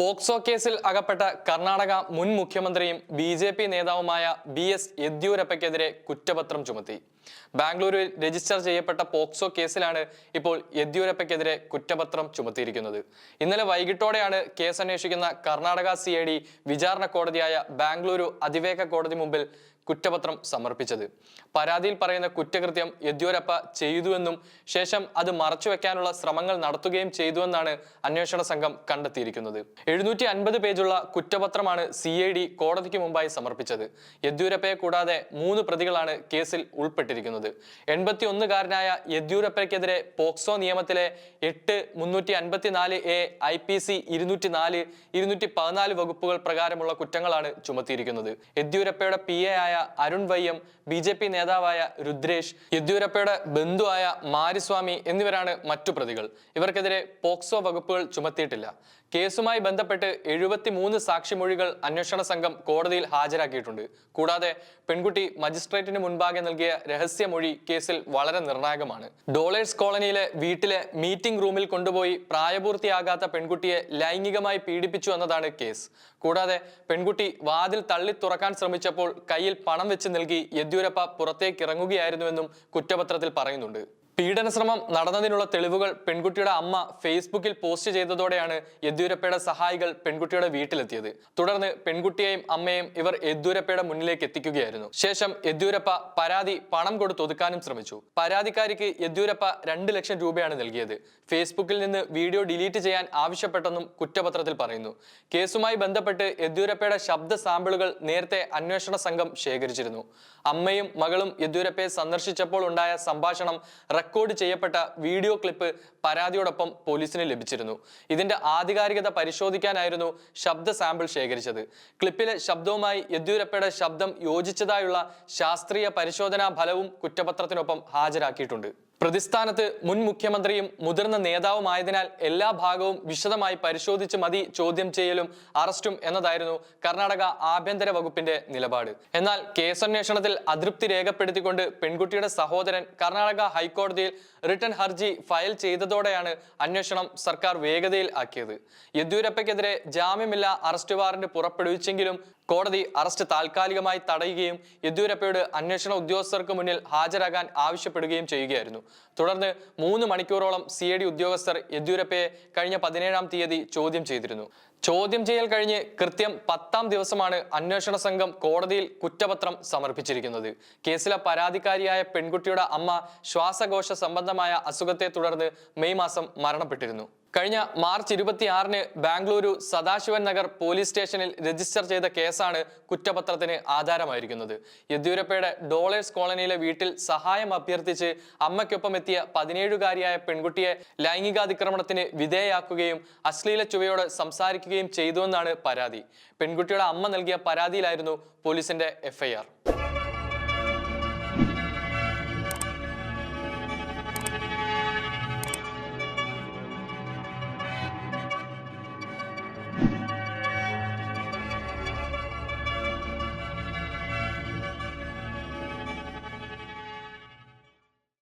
POCSO കേസിൽ അകപ്പെട്ട കർണാടക മുൻ മുഖ്യമന്ത്രിയും ബി ജെ പി നേതാവുമായ ബി എസ് യെദ്യൂരപ്പയ്ക്കെതിരെ കുറ്റപത്രം ചുമത്തി. ബാംഗ്ലൂരിൽ രജിസ്റ്റർ ചെയ്യപ്പെട്ട പോക്സോ കേസിലാണ് ഇപ്പോൾ യെദ്യൂരപ്പയ്ക്കെതിരെ കുറ്റപത്രം ചുമത്തിയിരിക്കുന്നത്. ഇന്നലെ വൈകിട്ടോടെയാണ് കേസ് അന്വേഷിക്കുന്ന കർണാടക സി വിചാരണ കോടതിയായ ബാംഗ്ലൂരു അതിവേഗ കോടതി മുമ്പിൽ കുറ്റപത്രം സമർപ്പിച്ചത്. പരാതിയിൽ പറയുന്ന കുറ്റകൃത്യം യെദ്യൂരപ്പ ചെയ്തുവെന്നും ശേഷം അത് മറച്ചുവെക്കാനുള്ള ശ്രമങ്ങൾ നടത്തുകയും ചെയ്തുവെന്നാണ് അന്വേഷണ സംഘം കണ്ടെത്തിയിരിക്കുന്നത്. എഴുന്നൂറ്റി അൻപത് പേജുള്ള കുറ്റപത്രമാണ് സി ഐ ഡി കോടതിക്ക് മുമ്പായി സമർപ്പിച്ചത്. യെദ്യൂരപ്പയെ കൂടാതെ മൂന്ന് പ്രതികളാണ് കേസിൽ ഉൾപ്പെട്ടിരിക്കുന്നത്. എൺപത്തി ഒന്നുകാരനായ യെദ്യൂരപ്പയ്ക്കെതിരെ പോക്സോ നിയമത്തിലെ എട്ട് മുന്നൂറ്റി അൻപത്തിനാല് എ ഐ പി സി ഇരുന്നൂറ്റി നാല് ഇരുന്നൂറ്റി പതിനാല് വകുപ്പുകൾ പ്രകാരമുള്ള കുറ്റങ്ങളാണ് ചുമത്തിയിരിക്കുന്നത്. യെദ്യൂരപ്പയുടെ പി എ ആയ Arun Vayyam B J P നേതാവായ രുദ്രേഷ് യെദ്യൂരപ്പയുടെ ബന്ധുവായ മാരിസ്വാമി എന്നിവരാണ് മറ്റു പ്രതികൾ. ഇവർക്കെതിരെ പോക്സോ വകുപ്പുകൾ ചുമത്തിയിട്ടില്ല. കേസുമായി ബന്ധപ്പെട്ട് എഴുപത്തി മൂന്ന് സാക്ഷിമൊഴികൾ അന്വേഷണ സംഘം കോടതിയിൽ ഹാജരാക്കിയിട്ടുണ്ട്. കൂടാതെ പെൺകുട്ടി മജിസ്ട്രേറ്റിന് മുൻപാകെ നൽകിയ രഹസ്യമൊഴി കേസിൽ വളരെ നിർണായകമാണ്. ഡോളേഴ്സ് കോളനിയിലെ വീട്ടിലെ മീറ്റിംഗ് റൂമിൽ കൊണ്ടുപോയി പ്രായപൂർത്തിയാകാത്ത പെൺകുട്ടിയെ ലൈംഗികമായി പീഡിപ്പിച്ചു എന്നതാണ് കേസ്. കൂടാതെ പെൺകുട്ടി വാതിൽ തള്ളി തുറക്കാൻ ശ്രമിച്ചപ്പോൾ കയ്യിൽ പണം വെച്ച് നൽകി യെദ്യൂരപ്പ പുറത്തേക്ക് ഇറങ്ങുകയായിരുന്നുവെന്നും കുറ്റപത്രത്തിൽ പറയുന്നുണ്ട്. പീഡന ശ്രമം നടന്നതിനുള്ള തെളിവുകൾ പെൺകുട്ടിയുടെ അമ്മ ഫേസ്ബുക്കിൽ പോസ്റ്റ് ചെയ്തതോടെയാണ് യെദ്യൂരപ്പയുടെ സഹായികൾ പെൺകുട്ടിയുടെ വീട്ടിലെത്തിയത്. തുടർന്ന് പെൺകുട്ടിയെയും അമ്മയെയും ഇവർ യെദ്യൂരപ്പയുടെ മുന്നിലേക്ക് എത്തിക്കുകയായിരുന്നു. ശേഷം യെദ്യൂരപ്പ പരാതി പണം കൊടുത്ത് ഒതുക്കാനും ശ്രമിച്ചു. പരാതിക്കാരിക്ക് യെദ്യൂരപ്പ രണ്ട് ലക്ഷം രൂപയാണ് നൽകിയത്. ഫേസ്ബുക്കിൽ നിന്ന് വീഡിയോ ഡിലീറ്റ് ചെയ്യാൻ ആവശ്യപ്പെട്ടെന്നും കുറ്റപത്രത്തിൽ പറയുന്നു. കേസുമായി ബന്ധപ്പെട്ട് യെദ്യൂരപ്പയുടെ ശബ്ദ സാമ്പിളുകൾ നേരത്തെ അന്വേഷണ സംഘം ശേഖരിച്ചിരുന്നു. അമ്മയും മകളും യെദ്യൂരപ്പയെ സന്ദർശിച്ചപ്പോൾ ഉണ്ടായ സംഭാഷണം റെക്കോർഡ് ചെയ്യപ്പെട്ട വീഡിയോ ക്ലിപ്പ് പരാതിയോടൊപ്പം പോലീസിന് ലഭിച്ചിരുന്നു. ഇതിന്റെ ആധികാരികത പരിശോധിക്കാനായിരുന്നു ശബ്ദ സാമ്പിൾ ശേഖരിച്ചത്. ക്ലിപ്പിലെ ശബ്ദവുമായി യെദ്യൂരപ്പയുടെ ശബ്ദം യോജിച്ചതായുള്ള ശാസ്ത്രീയ പരിശോധനാ ഫലവും കുറ്റപത്രത്തിനൊപ്പം ഹാജരാക്കിയിട്ടുണ്ട്. പ്രതിസ്ഥാനത്ത് മുൻ മുഖ്യമന്ത്രിയും മുതിർന്ന നേതാവുമായതിനാൽ എല്ലാ ഭാഗവും വിശദമായി പരിശോധിച്ച് മതി ചോദ്യം ചെയ്യലും അറസ്റ്റും എന്നതായിരുന്നു കർണാടക ആഭ്യന്തര വകുപ്പിന്റെ നിലപാട്. എന്നാൽ കേസന്വേഷണത്തിൽ അതൃപ്തി രേഖപ്പെടുത്തിക്കൊണ്ട് പെൺകുട്ടിയുടെ സഹോദരൻ കർണാടക ഹൈക്കോടതിയിൽ റിട്ടേൺ ഹർജി ഫയൽ ചെയ്തതോടെയാണ് അന്വേഷണം സർക്കാർ വേഗതയിൽ ആക്കിയത് യെദ്യൂരപ്പയ്ക്കെതിരെ ജാമ്യമില്ല അറസ്റ്റ് വാറന്റ് പുറപ്പെടുവിച്ചെങ്കിലും കോടതി അറസ്റ്റ് താൽക്കാലികമായി തടയുകയും യെദ്യൂരപ്പയോട് അന്വേഷണ ഉദ്യോഗസ്ഥർക്ക് മുന്നിൽ ഹാജരാകാൻ ആവശ്യപ്പെടുകയും ചെയ്യുകയായിരുന്നു. തുടർന്ന് മൂന്ന് മണിക്കൂറോളം സി ഐ ഡി ഉദ്യോഗസ്ഥർ യെദ്യൂരപ്പയെ കഴിഞ്ഞ പതിനേഴാം തീയതി ചോദ്യം ചെയ്തിരുന്നു. ചോദ്യം ചെയ്യൽ കഴിഞ്ഞ് കൃത്യം പത്താം ദിവസമാണ് അന്വേഷണ സംഘം കോടതിയിൽ കുറ്റപത്രം സമർപ്പിച്ചിരിക്കുന്നത്. കേസിലെ പരാതിക്കാരിയായ പെൺകുട്ടിയുടെ അമ്മ ശ്വാസകോശ സംബന്ധമായ അസുഖത്തെ തുടർന്ന് മെയ് മാസം മരണപ്പെട്ടിരുന്നു. കഴിഞ്ഞ മാർച്ച് ഇരുപത്തിയാറിന് ബാംഗ്ലൂരു സദാശിവൻ നഗർ പോലീസ് സ്റ്റേഷനിൽ രജിസ്റ്റർ ചെയ്ത കേസാണ് കുറ്റപത്രത്തിന് ആധാരമായിരിക്കുന്നത്. യെദ്യൂരപ്പയുടെ ഡോളേഴ്സ് കോളനിയിലെ വീട്ടിൽ സഹായം അഭ്യർത്ഥിച്ച് അമ്മയ്ക്കൊപ്പം എത്തിയ പതിനേഴുകാരിയായ പെൺകുട്ടിയെ ലൈംഗികാതിക്രമണത്തിന് വിധേയയാക്കുകയും അശ്ലീല ചുവയോട് സംസാരിക്കുകയും ചെയ്തുവെന്നാണ് പരാതി. പെൺകുട്ടിയുടെ അമ്മ നൽകിയ പരാതിയിലായിരുന്നു പോലീസിന്റെ എഫ്ഐആർ.